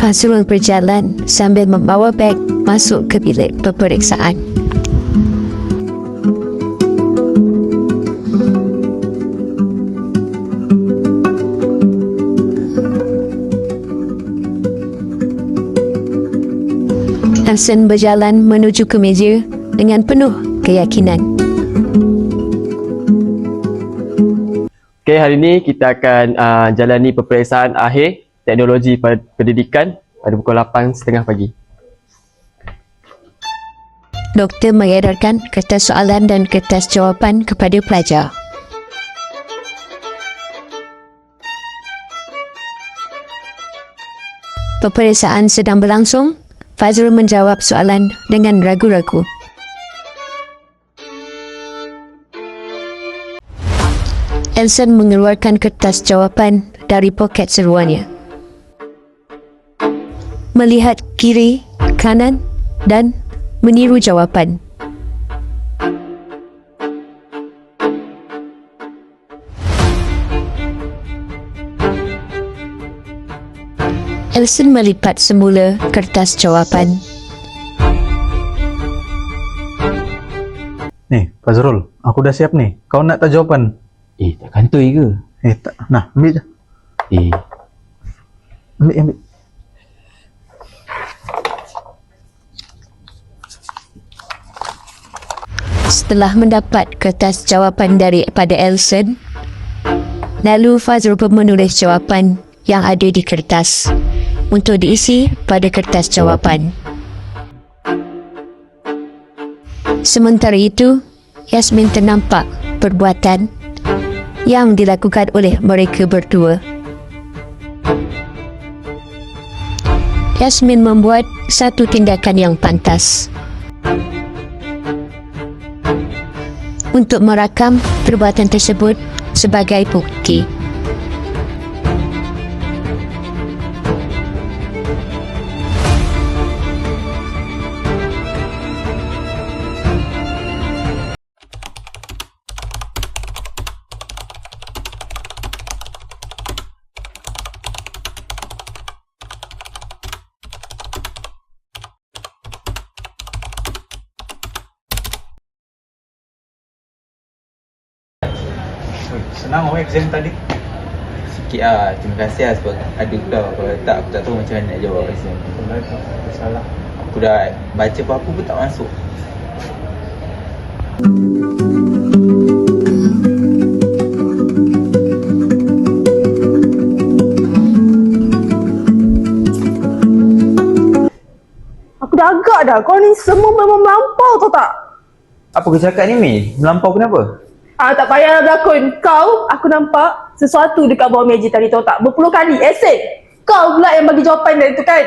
Fazrul berjalan sambil membawa beg masuk ke bilik peperiksaan. Elson berjalan menuju ke meja dengan penuh keyakinan. Okey, hari ini kita akan uh, jalani peperiksaan akhir teknologi pen- pendidikan pada pukul 8.30 pagi. Doktor mengedarkan kertas soalan dan kertas jawapan kepada pelajar. Peperiksaan sedang berlangsung. Fazrul menjawab soalan dengan ragu-ragu. Elson mengeluarkan kertas jawapan dari poket seruannya. Melihat kiri, kanan dan meniru jawapan. Elson melipat semula kertas jawapan. Nih, Fazrul, aku dah siap nih. Kau nak tak jawapan? Eh, tak kantoi ke? Eh, tak. Nah, ambil je. Eh, Ambil, ambil. Setelah mendapat kertas jawapan daripada Elson, lalu Fazrul pun menulis jawapan yang ada di kertas untuk diisi pada kertas jawapan. Sementara itu, Yasmin ternampak perbuatan yang dilakukan oleh mereka berdua. Yasmin membuat satu tindakan yang pantas. Untuk merakam perbuatan tersebut sebagai bukti. Senang awak exam tadi. Sikit lah, terima kasih lah sebab ada kau Kalau tak, aku tak tahu macam mana nak jawab exam Salah. Aku dah baca apa-apa pun tak masuk Aku dah agak dah. Kau ni semua memang melampau tau tak? Apa kau cakap ni Mei? Melampau kenapa? Ah tak payah berlakon. Kau, aku nampak sesuatu dekat bawah meja tadi tau tak? Berpuluh kali. Esek. Kau pula yang bagi jawapan dari tu kan?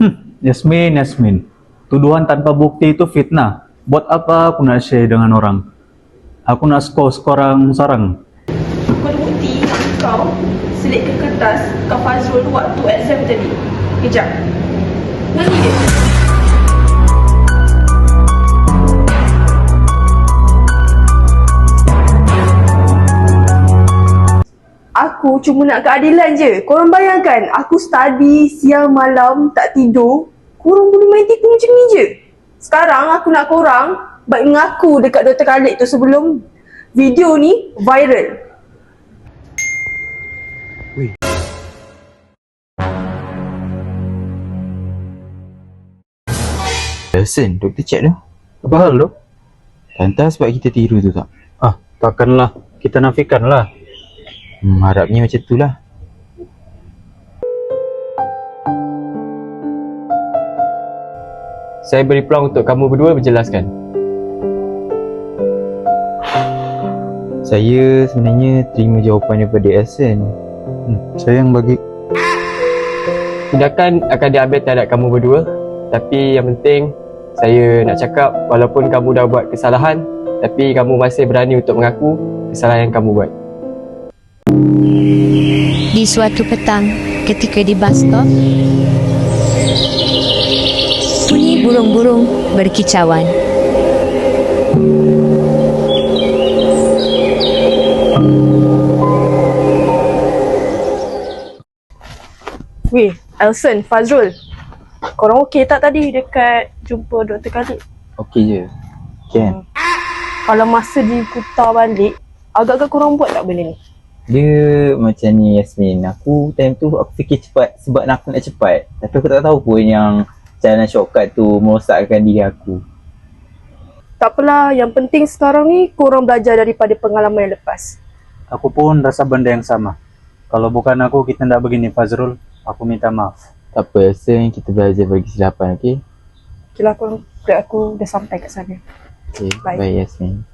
Hmm, Yasmin, Yasmin. Tuduhan tanpa bukti itu fitnah. Buat apa aku nak share dengan orang? Aku nak skor sekorang sarang. Aku ada bukti kau selitkan kertas kau Fazrul waktu exam tadi. Kejap. Mana dia? Aku cuma nak keadilan je. Korang bayangkan, aku study siang malam tak tidur. Korang boleh main tipu macam ni je. Sekarang aku nak korang baik mengaku dekat Dr. Khalid tu sebelum video ni viral. Listen, doktor cek dah Apa hal tu? Tantah sebab kita tiru tu tak? Ah, takkanlah. Kita nafikan lah. Hmm, harapnya macam tu lah saya beri peluang untuk kamu berdua berjelaskan. Saya sebenarnya terima jawapan daripada Elson Hmm, saya yang bagi. Tindakan akan diambil terhadap kamu berdua, tapi yang penting saya nak cakap walaupun kamu dah buat kesalahan, tapi kamu masih berani untuk mengaku kesalahan yang kamu buat. Di suatu petang ketika di bus stop, bunyi burung-burung berkicauan. Weh, Elson, Fazrul. Korang okey tak tadi dekat jumpa Dr. Khalid? Okey je. Kan? Kalau masa diputar balik, agak-agak korang buat tak benda ni? Dia macam ni Yasmin. Aku time tu aku fikir cepat sebab aku nak cepat. Tapi aku tak tahu pun yang jalan shortcut tu merosakkan diri aku. Tak apalah, yang penting sekarang ni korang belajar daripada pengalaman yang lepas. Aku pun rasa benda yang sama. Kalau bukan aku, kita tidak begini Fazrul. Aku minta maaf. Tak apa, Yasmin. Kita belajar bagi kesilapan, okey? Okay lah, grab aku dah sampai kat sana. Okey, Bye. bye Yasmin.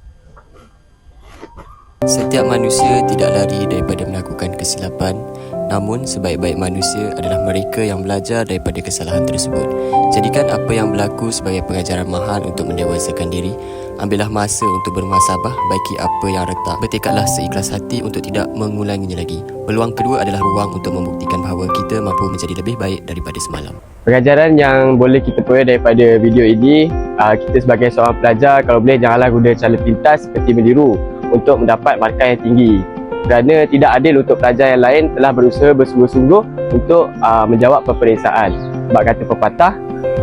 Setiap manusia tidak lari daripada melakukan kesilapan. Namun sebaik-baik manusia adalah mereka yang belajar daripada kesalahan tersebut. Jadikan apa yang berlaku sebagai pengajaran mahal untuk mendewasakan diri. Ambillah masa untuk bermuasabah baiki apa yang retak. Bertekadlah seikhlas hati untuk tidak mengulanginya lagi. Peluang kedua adalah ruang untuk membuktikan bahawa kita mampu menjadi lebih baik daripada semalam Pengajaran yang boleh kita peroleh daripada video ini, uh, kita sebagai seorang pelajar kalau boleh janganlah guna cara pintas seperti meniru untuk mendapat markah yang tinggi. Kerana tidak adil untuk pelajar yang lain telah berusaha bersungguh-sungguh untuk uh, menjawab peperiksaan. Sebab kata pepatah,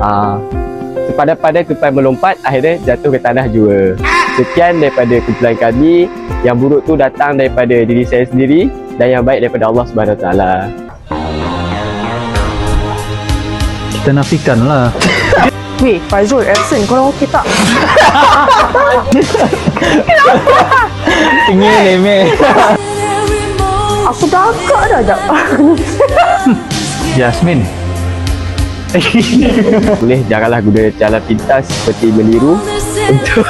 uh, sepadan-padan tupai melompat akhirnya jatuh ke tanah jua. Sekian daripada kumpulan kami. Yang buruk tu datang daripada diri saya sendiri dan yang baik daripada Allah Subhanahu Wa Taala. Kita nafikan lah. Weh, Fazrul, Elson, korang okey tak? Tengah ni, Mel. Aku dah agak dah tak? Yasmin. Boleh janganlah guna cara pintas seperti meniru untuk